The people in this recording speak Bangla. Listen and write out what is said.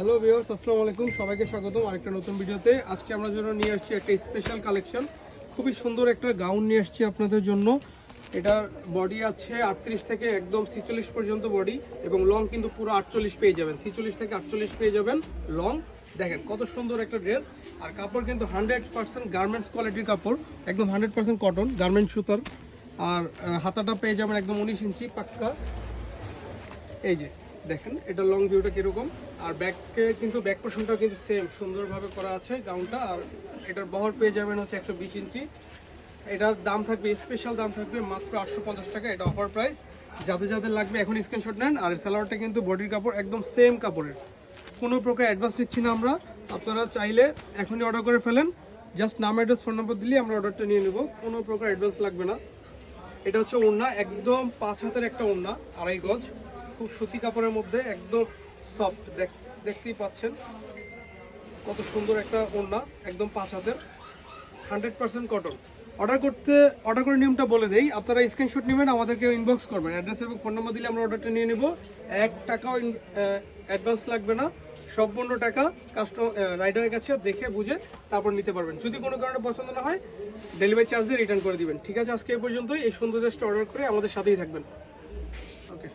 হ্যালো ভিউয়ার্স আসসালামু আলাইকুম। সবাইকে স্বাগতম আরেকটা নতুন ভিডিওতে। আজকে আমরা জন্য নিয়ে আসছি একটা স্পেশাল কালেকশন খুবই সুন্দর একটা গাউন নিয়ে আসছি আপনাদের জন্য। এটার বডি আছে আটত্রিশ থেকে একদম ছিচল্লিশ পর্যন্ত বডি এবং লং কিন্তু পুরো আটচল্লিশ পেয়ে যাবেন। ছিচল্লিশ থেকে আটচল্লিশ পেয়ে যাবেন লং দেখেন কত সুন্দর একটা ড্রেস আর কাপড় কিন্তু হান্ড্রেড পার্সেন্ট গার্মেন্টস কোয়ালিটির কাপড়। একদম হান্ড্রেড পার্সেন্ট কটন গার্মেন্ট সুতার। আর হাতাটা পেয়ে যাবেন একদম উনিশ ইঞ্চি, পাক্কা। এই যে। দেখেন, এটা লং ভিউটা কীরকম, আর ব্যাককে কিন্তু ব্যাক পোর্শনটাও কিন্তু সেম সুন্দরভাবে করা আছে গাউনটা আর এটার বহর পেয়ে যাবেন হচ্ছে একশো বিশ ইঞ্চি। এটার দাম থাকবে স্পেশাল দাম থাকবে মাত্র আটশো পঞ্চাশ টাকা, এটা অফার প্রাইস যাদের যাদের লাগবে, এখন স্ক্রিনশট নেন, আর স্যালোয়ারটা কিন্তু বডির কাপড়, একদম সেম কাপড়ের। কোনো প্রকার অ্যাডভান্স নিচ্ছি না আমরা, আপনারা চাইলে এখনই অর্ডার করে ফেলেন। জাস্ট নাম অ্যাড্রেস ফোন নম্বর দিলেই আমরা অর্ডারটা নিয়ে নেব, কোনো প্রকার অ্যাডভান্স লাগবে না। এটা হচ্ছে ওড়না, একদম পাঁচ হাতের একটা ওড়না, আড়াই গজ। খুব সুতি কাপড়ের মধ্যে একদম সফট দেখতেই পাচ্ছেন। কত সুন্দর একটা ওড়না, একদম পাঁচ হাতের। হান্ড্রেড পার্সেন্ট কটন অর্ডার করতে অর্ডার করে নিয়মটা বলে দেই। আপনারা স্ক্রিনশট নেবেন আমাদেরকে ইনবক্স করবেন। অ্যাড্রেস এবং ফোন নম্বর দিলে আমরা অর্ডারটা নিয়ে নেব। এক টাকাও অ্যাডভান্স লাগবে না। সম্পূর্ণ টাকা কাস্টমার রাইডারের কাছে দেখে, বুঝে তারপর নিতে পারবেন। যদি কোনো কারণে পছন্দ না হয় ডেলিভারি চার্জ দিয়ে রিটার্ন করে দিবেন। ঠিক আছে, আজকে এই পর্যন্তই। এই সুন্দর ড্রেসটা অর্ডার করে আমাদের সাথেই থাকবেন। ওকে